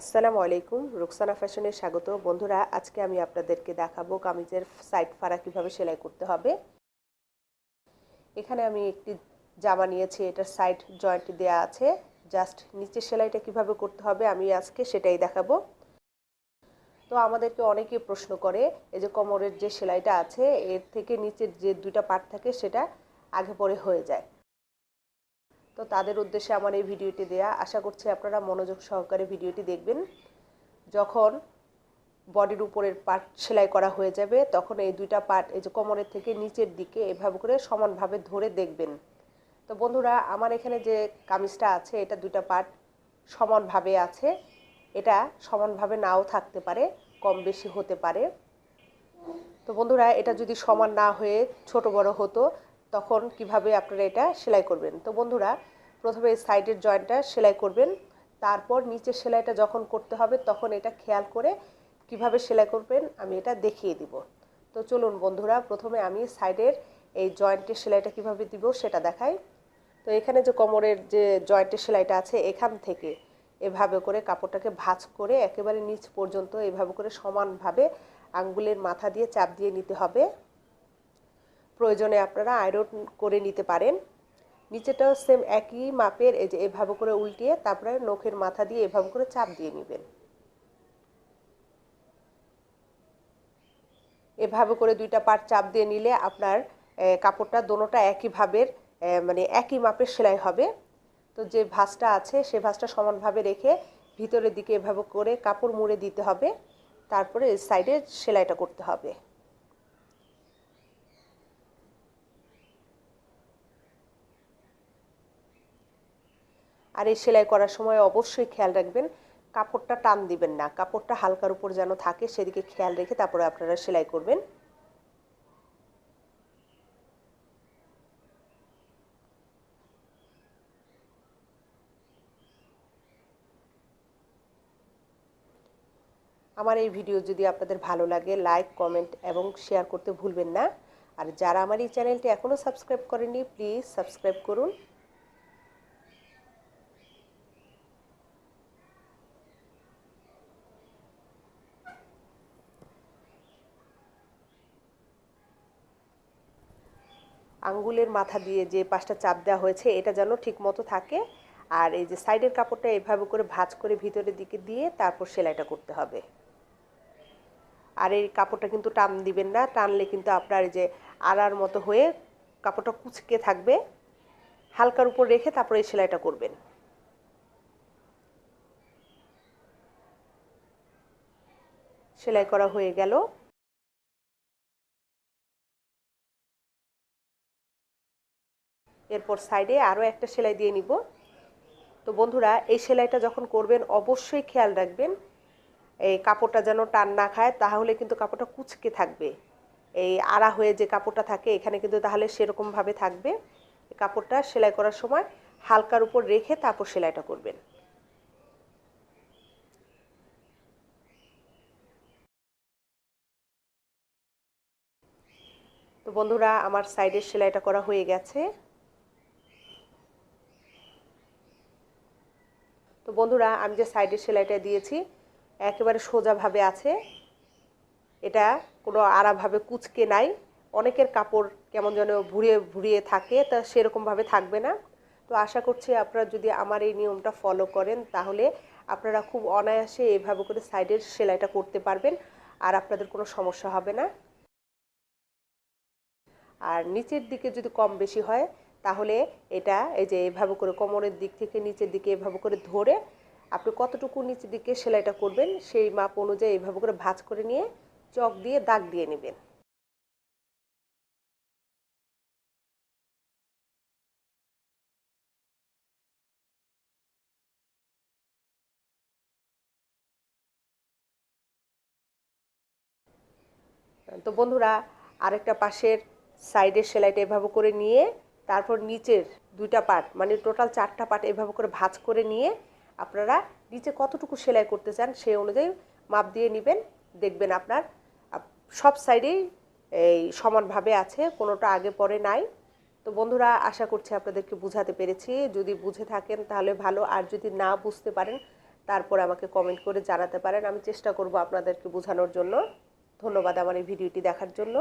আসসালামু আলাইকুম, রুকসানা ফ্যাশনে স্বাগত। বন্ধুরা, আজকে আমি আপনাদেরকে দেখাবো কামিজের সাইড ফাড়া কীভাবে সেলাই করতে হবে। এখানে আমি একটি জামা নিয়েছি, এটার সাইড জয়েন্ট দেয়া আছে। জাস্ট নিচের সেলাইটা কীভাবে করতে হবে আমি আজকে সেটাই দেখাবো। তো আমাদেরকে অনেকে প্রশ্ন করে, এই যে কোমরের যে সেলাইটা আছে, এর থেকে নিচের যে দুইটা পার্ট থাকে, সেটা আগে পরে হয়ে যায়। তো তাদের উদ্দেশ্যে আমার এই ভিডিওটি দেয়া। আশা করছি আপনারা মনোযোগ সহকারে ভিডিওটি দেখবেন। যখন বডির উপরের পার্ট সেলাই করা হয়ে যাবে, তখন এই দুইটা পার্ট এই যে কোমরের থেকে নিচের দিকে এভাবে করে সমানভাবে ধরে দেখবেন। তো বন্ধুরা, আমার এখানে যে কামিজটা আছে, এটা দুইটা পার্ট সমানভাবে আছে। এটা সমানভাবে নাও থাকতে পারে, কম বেশি হতে পারে। তো বন্ধুরা, এটা যদি সমান না হয়ে ছোট বড় হতো তখন কীভাবে আপনারা এটা সেলাই করবেন? তো বন্ধুরা, প্রথমে এই সাইডের জয়েন্টটা সেলাই করবেন। তারপর নিচের সেলাইটা যখন করতে হবে, তখন এটা খেয়াল করে কীভাবে সেলাই করবেন, আমি এটা দেখিয়ে দিব। তো চলুন বন্ধুরা, প্রথমে আমি সাইডের এই জয়েন্টের সেলাইটা কীভাবে দিব সেটা দেখাই। তো এখানে যে কোমরের যে জয়েন্টের সেলাইটা আছে, এখান থেকে এভাবে করে কাপড়টাকে ভাঁজ করে একেবারে নিচ পর্যন্ত এভাবে করে সমানভাবে আঙ্গুলের মাথা দিয়ে চাপ দিয়ে নিতে হবে। প্রয়োজনে আপনারা আয়রন করে নিতে পারেন। নিচেটাও সেম একই মাপের, এই যে এভাবে করে উল্টিয়ে তারপরে নখের মাথা দিয়ে এভাবে করে চাপ দিয়ে নেবেন। এভাবে করে দুইটা পার্ট চাপ দিয়ে নিলে আপনার কাপড়টা দোনোটা একইভাবে মানে একই মাপের সেলাই হবে। তো যে ভাঁজটা আছে সে ভাঁজটা সমানভাবে রেখে ভিতরের দিকে এভাবে করে কাপড় মুড়ে দিতে হবে। তারপরে সাইডে সেলাইটা করতে হবে। আর এই সেলাই করার সময় অবশ্যই খেয়াল রাখবেন, কাপড়টা টান দিবেন না। কাপড়টা হালকার উপর যেন থাকে, সেদিকে খেয়াল রেখে তারপরে আপনারা সেলাই করবেন। আমার এই ভিডিও যদি আপনাদের ভালো লাগে, লাইক, কমেন্ট এবং শেয়ার করতে ভুলবেন না। আর যারা আমার এই চ্যানেলটি এখনও সাবস্ক্রাইব করেনি প্লিজ সাবস্ক্রাইব করুন। আঙ্গুলের মাথা দিয়ে যে পাশটা চাপ দেওয়া হয়েছে, এটা যেন ঠিক মতো থাকে। আর এই যে সাইডের কাপড়টা এভাবে করে ভাঁজ করে ভিতরের দিকে দিয়ে তারপর সেলাইটা করতে হবে। আর এই কাপড়টা কিন্তু টান দিবেন না, টানলে কিন্তু আপনার এই যে আড়ার মতো হয়ে কাপড়টা কুচকে থাকবে। হালকার উপর রেখে তারপরে এই সেলাইটা করবেন। সেলাই করা হয়ে গেল। এরপর সাইডে আরও একটা সেলাই দিয়ে নিব। তো বন্ধুরা, এই সেলাইটা যখন করবেন, অবশ্যই খেয়াল রাখবেন। এই কাপড়টা যেন টান না খায়, তাহলে কিন্তু কাপড়টা কুচকে থাকবে। এই আড়া হয়ে যে কাপড়টা থাকে, এখানে কিন্তু তাহলে সেরকমভাবে থাকবে। কাপড়টা সেলাই করার সময় হালকার উপর রেখে তারপর সেলাইটা করবেন। তো বন্ধুরা, আমার সাইডের সেলাইটা করা হয়ে গেছে। তো বন্ধুরা, আমি যে সাইডের সেলাইটা দিয়েছি, একেবারে সোজাভাবে আছে। এটা কোনো আড়াভাবে কুচকে নাই। অনেকের কাপড় কেমন যেন ভুড়িয়ে ভুড়িয়ে থাকে, তা সেরকমভাবে থাকবে না। তো আশা করছি আপনারা যদি আমার এই নিয়মটা ফলো করেন, তাহলে আপনারা খুব অনায়াসে এভাবে করে সাইডের সেলাইটা করতে পারবেন, আর আপনাদের কোনো সমস্যা হবে না। আর নিচের দিকে যদি কম বেশি হয় তাহলে এটা এই যে এভাবে করে কোমরের দিক থেকে নিচের দিকে এভাবে করে ধরে আপনি কতটুকু নিচের দিকে সেলাইটা করবেন, সেই মাপ অনুযায়ী এভাবে করে ভাঁজ করে নিয়ে চক দিয়ে দাগ দিয়ে নেবেন। তো বন্ধুরা, আরেকটা পাশের সাইডের সেলাইটা এভাবে করে নিয়ে তারপর নিচের দুইটা পার্ট মানে টোটাল চারটা পার্ট এভাবে করে ভাঁজ করে নিয়ে আপনারা নিচে কতটুকু সেলাই করতে চান সেই অনুযায়ী মাপ দিয়ে নেবেন, দেখবেন আপনার সব সাইডেই এই সমানভাবে আছে, কোনোটা আগে পরে নাই। তো বন্ধুরা, আশা করছি আপনাদেরকে বুঝাতে পেরেছি। যদি বুঝে থাকেন তাহলে ভালো, আর যদি না বুঝতে পারেন তারপর আমাকে কমেন্ট করে জানাতে পারেন। আমি চেষ্টা করব আপনাদেরকে বোঝানোর জন্য। ধন্যবাদ আমার এই ভিডিওটি দেখার জন্য।